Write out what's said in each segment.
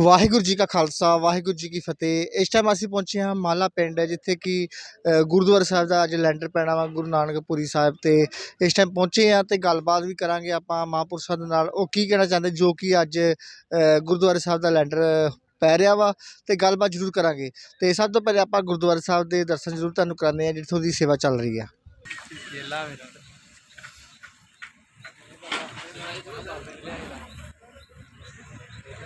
ਵਾਹਿਗੁਰੂ ਜੀ ਕਾ ਖਾਲਸਾ ਵਾਹਿਗੁਰੂ ਜੀ ਕੀ ਫਤਿਹ। ਇਸ ਟਾਈਮ ਅਸੀਂ ਪਹੁੰਚੇ ਹਾਂ ਮਾਲਾ ਪਿੰਡ ਜਿੱਥੇ ਕਿ ਗੁਰਦੁਆਰਾ ਸਾਹਿਬ ਦਾ ਅੱਜ ਲੈਂਡਰ ਪੈਣਾ ਵਾ ਗੁਰੂ ਨਾਨਕਪੁਰੀ ਸਾਹਿਬ ਤੇ। ਇਸ ਟਾਈਮ ਪਹੁੰਚੇ ਹਾਂ ਤੇ ਗੱਲਬਾਤ ਵੀ ਕਰਾਂਗੇ ਆਪਾਂ ਮਹਾਂਪੁਰਸ਼ਾਂ ਦੇ ਨਾਲ। ਉਹ ਕੀ ਕਹਿਣਾ ਚਾਹੁੰਦੇ ਜੋ ਕਿ ਅੱਜ ਅ, ਗੁਰਦੁਆਰਾ ਸਾਹਿਬ ਦਾ ਲੈਂਡਰ ਪੈ ਰਿਹਾ ਵਾ ਤੇ ਗੱਲਬਾਤ ਜ਼ਰੂਰ ਕਰਾਂਗੇ। ਤੇ ਸਭ ਤੋਂ ਪਹਿਲੇ ਆਪਾਂ ਗੁਰਦੁਆਰਾ ਸਾਹਿਬ ਦੇ ਦਰਸ਼ਨ ਜ਼ਰੂਰ ਤੁਹਾਨੂੰ ਕਰਾਉਂਦੇ ਆ ਜਿੱਥੋਂ ਦੀ ਸੇਵਾ ਚੱਲ ਰਹੀ ਆ। ਗੁਰਦੁਆਰਿਆਂ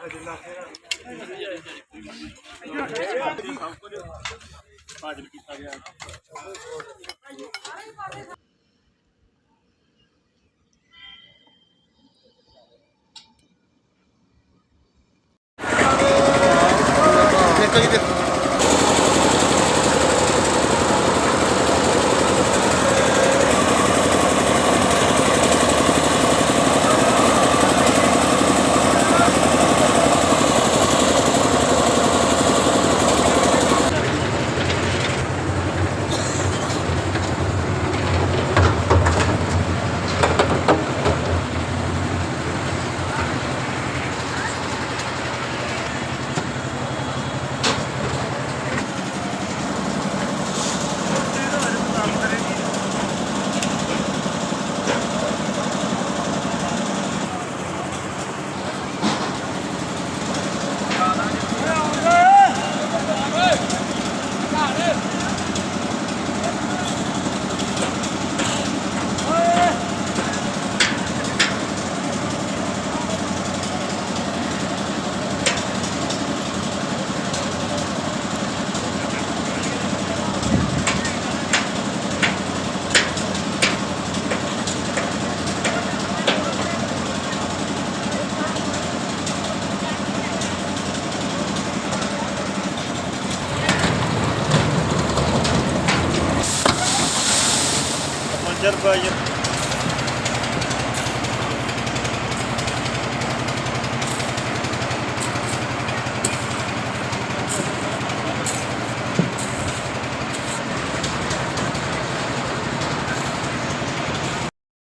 ਮੇਲੇ ਨਿਸ਼ਾਨ ਕਰਨਾ ਮਤ ਜੀ ਦੇਖੋ ਮੰਜਰ ਭਾਈ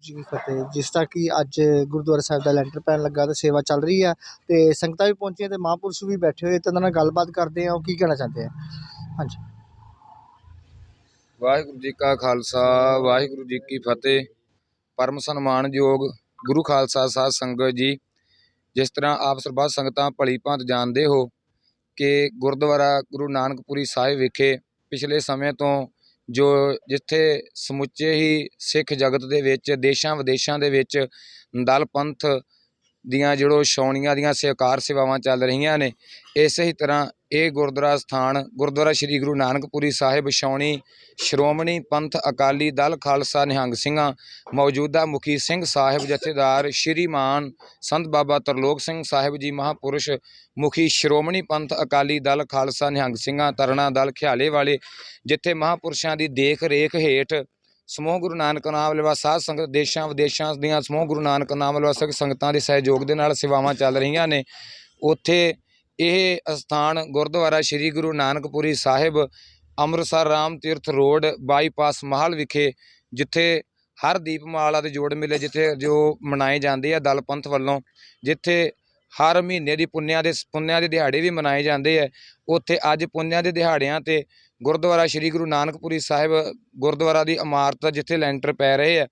ਜੀ ਕੀ ਫਤਿਹ। ਜਿਸ ਤਰ੍ਹਾਂ ਕਿ ਅੱਜ ਗੁਰਦੁਆਰਾ ਸਾਹਿਬ ਦਾ ਲੈਂਟਰ ਪੈਣ ਲੱਗਾ ਤੇ ਸੇਵਾ ਚੱਲ ਰਹੀ ਆ ਤੇ ਸੰਗਤਾਂ ਵੀ ਪਹੁੰਚੀਆਂ ਤੇ ਮਹਾਂਪੁਰਸ਼ ਵੀ ਬੈਠੇ ਹੋਏ ਤੇ ਉਹਨਾਂ ਨਾਲ ਗੱਲਬਾਤ ਕਰਦੇ ਆ। ਉਹ ਕੀ ਕਹਿਣਾ ਚਾਹੁੰਦੇ ਆ? ਹਾਂਜੀ। ਵਾਹਿਗੁਰੂ ਜੀ ਕਾ ਖਾਲਸਾ, ਵਾਹਿਗੁਰੂ ਜੀ ਕੀ ਫਤਿਹ। ਪਰਮ ਸਨਮਾਨਯੋਗ ਗੁਰੂ ਖਾਲਸਾ ਸਾਧ ਸੰਗਤ ਜੀ, ਜਿਸ ਤਰ੍ਹਾਂ ਆਪ ਸਰਬੱਤ ਸੰਗਤਾਂ ਭਲੀ ਭਾਂਤ ਜਾਣਦੇ ਹੋ ਕਿ ਗੁਰਦੁਆਰਾ ਗੁਰੂ ਨਾਨਕਪੁਰੀ ਸਾਹਿਬ ਵਿਖੇ ਪਿਛਲੇ ਸਮੇਂ ਤੋਂ ਜੋ ਜਿੱਥੇ ਸਮੁੱਚੇ ਹੀ ਸਿੱਖ ਜਗਤ ਦੇ ਵਿੱਚ ਦੇਸ਼ਾਂ ਵਿਦੇਸ਼ਾਂ ਦੇ ਵਿੱਚ ਦਲ ਪੰਥ ਦੀਆਂ ਜਿਹੜੋ ਛਾਉਣੀਆਂ ਦੀਆਂ ਸਹਿਕਾਰ ਸੇਵਾਵਾਂ ਚੱਲ ਰਹੀਆਂ ਨੇ, ਇਸੇ ਹੀ ਤਰ੍ਹਾਂ ਇਹ ਗੁਰਦੁਆਰਾ ਸਥਾਨ, ਗੁਰਦੁਆਰਾ ਸ੍ਰੀ ਗੁਰੂ ਨਾਨਕਪੁਰੀ ਸਾਹਿਬ ਛਾਉਣੀ ਸ਼੍ਰੋਮਣੀ ਪੰਥ ਅਕਾਲੀ ਦਲ ਖਾਲਸਾ ਨਿਹੰਗ ਸਿੰਘਾਂ, ਮੌਜੂਦਾ ਮੁਖੀ ਸਿੰਘ ਸਾਹਿਬ ਜਥੇਦਾਰ ਸ਼੍ਰੀਮਾਨ ਸੰਤ ਬਾਬਾ ਤਰਲੋਕ ਸਿੰਘ ਸਾਹਿਬ ਜੀ ਮਹਾਪੁਰਸ਼, ਮੁਖੀ ਸ਼੍ਰੋਮਣੀ ਪੰਥ ਅਕਾਲੀ ਦਲ ਖਾਲਸਾ ਨਿਹੰਗ ਸਿੰਘਾਂ, ਤਰਣਾ ਦਲ ਖਿਆਲੇ ਵਾਲੇ, ਜਿੱਥੇ ਮਹਾਪੁਰਸ਼ਾਂ ਦੀ ਦੇਖ ਰੇਖ ਹੇਠ ਸਮੂਹ ਗੁਰੂ ਨਾਨਕ ਨਾਮ ਲੈਵਾ ਸਾਧ ਸੰਗਤ ਦੇਸ਼ਾਂ ਵਿਦੇਸ਼ਾਂ ਦੀਆਂ ਸਮੂਹ ਗੁਰੂ ਨਾਨਕ ਨਾਮ ਲੈਵਾ ਸਿੱਖ ਸੰਗਤਾਂ ਦੇ ਸਹਿਯੋਗ ਦੇ ਨਾਲ ਸੇਵਾਵਾਂ ਚੱਲ ਰਹੀਆਂ ਨੇ। ਉੱਥੇ ਇਹ ਅਸਥਾਨ ਗੁਰਦੁਆਰਾ ਸ੍ਰੀ ਗੁਰੂ ਨਾਨਕਪੁਰੀ ਸਾਹਿਬ, ਅੰਮ੍ਰਿਤਸਰ ਰਾਮ ਤੀਰਥ ਰੋਡ, ਬਾਈਪਾਸ ਮਹਲ ਵਿਖੇ, ਜਿੱਥੇ ਹਰ ਦੀਪਮਾਲਾ ਦੇ ਜੋੜ ਮੇਲੇ ਜਿੱਥੇ ਜੋ ਮਨਾਏ ਜਾਂਦੇ ਆ ਦਲ ਪੰਥ ਵੱਲੋਂ, ਜਿੱਥੇ ਹਰ ਮਹੀਨੇ ਦੀ ਪੁੰਨਿਆ ਦੇ ਪੁੰਨਿਆ ਦੇ ਦਿਹਾੜੇ ਵੀ ਮਨਾਏ ਜਾਂਦੇ ਆ। ਉੱਥੇ ਅੱਜ ਪੁੰਨਿਆ ਦੇ ਦਿਹਾੜਿਆਂ ਤੇ ਗੁਰਦੁਆਰਾ ਸ੍ਰੀ ਗੁਰੂ ਨਾਨਕਪੁਰੀ ਸਾਹਿਬ ਗੁਰਦੁਆਰਾ ਦੀ ਇਮਾਰਤ ਜਿੱਥੇ ਲੈਂਟਰ ਪੈ ਰਹੇ ਆ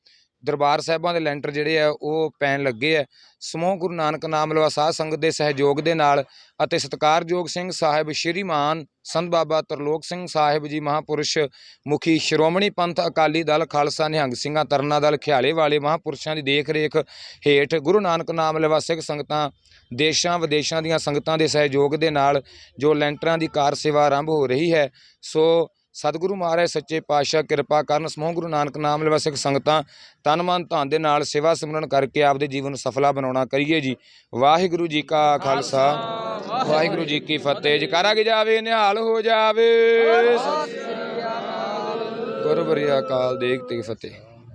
ਦਰਬਾਰ ਸਾਹਿਬਾਂ ਦੇ ਲੈਂਟਰ ਜਿਹੜੇ ਆ, ਉਹ ਪੈਣ ਲੱਗੇ ਆ। ਸਮੂਹ ਗੁਰੂ ਨਾਨਕ ਨਾਮ ਲਵਾ ਸਾਧ ਸੰਗਤ ਦੇ ਸਹਿਯੋਗ ਦੇ ਨਾਲ ਅਤੇ ਸਤਿਕਾਰਯੋਗ ਸਿੰਘ ਸਾਹਿਬ ਸ਼੍ਰੀਮਾਨ ਸੰਤ ਬਾਬਾ ਤਰਲੋਕ ਸਿੰਘ ਸਾਹਿਬ ਜੀ ਮਹਾਪੁਰਸ਼ ਮੁਖੀ ਸ਼੍ਰੋਮਣੀ ਪੰਥ ਅਕਾਲੀ ਦਲ ਖਾਲਸਾ ਨਿਹੰਗ ਸਿੰਘਾਂ ਤਰਨਾ ਦਲ ਖਿਆਲੇ ਵਾਲੇ ਮਹਾਪੁਰਸ਼ਾਂ ਦੀ ਦੇਖ ਰੇਖ ਹੇਠ ਗੁਰੂ ਨਾਨਕ ਨਾਮ ਲਵਾ ਸਿੱਖ ਸੰਗਤਾਂ, ਦੇਸ਼ਾਂ ਵਿਦੇਸ਼ਾਂ ਦੀਆਂ ਸੰਗਤਾਂ ਦੇ ਸਹਿਯੋਗ ਦੇ ਨਾਲ ਜੋ ਲੈਂਟਰਾਂ ਦੀ ਕਾਰ ਸੇਵਾ ਆਰੰਭ ਹੋ ਰਹੀ ਹੈ, ਸੋ ਸਤਿਗੁਰੂ ਮਹਾਰਾਜ, ਸੱਚੇ ਪਾਤਸ਼ਾਹ, ਕਿਰਪਾ ਕਰਨ, ਸਮੂਹ ਗੁਰੂ ਨਾਨਕ ਨਾਮ ਲੈਵਾ ਸਿੱਖ ਸੰਗਤਾਂ, ਤਨ ਮਨ ਧਨ ਦੇ ਨਾਲ ਸੇਵਾ ਸਿਮਰਨ ਕਰਕੇ ਆਪਦੇ ਜੀਵਨ ਨੂੰ ਸਫਲਾ ਬਣਾਉਣਾ ਕਰੀਏ ਜੀ। ਵਾਹਿਗੁਰੂ ਜੀ ਕਾ ਖਾਲਸਾ। ਵਾਹਿਗੁਰੂ ਜੀ ਕੀ ਫਤਿਹ। ਜਕਾਰਾ ਕਿ ਜਾਵੇ, ਨਿਹਾਲ ਹੋ ਜਾਵੇ। ਗੁਰੂ ਬਰਿਆ ਅਕਾਲ ਦੇਖ ਤੇ ਫਤਿਹ।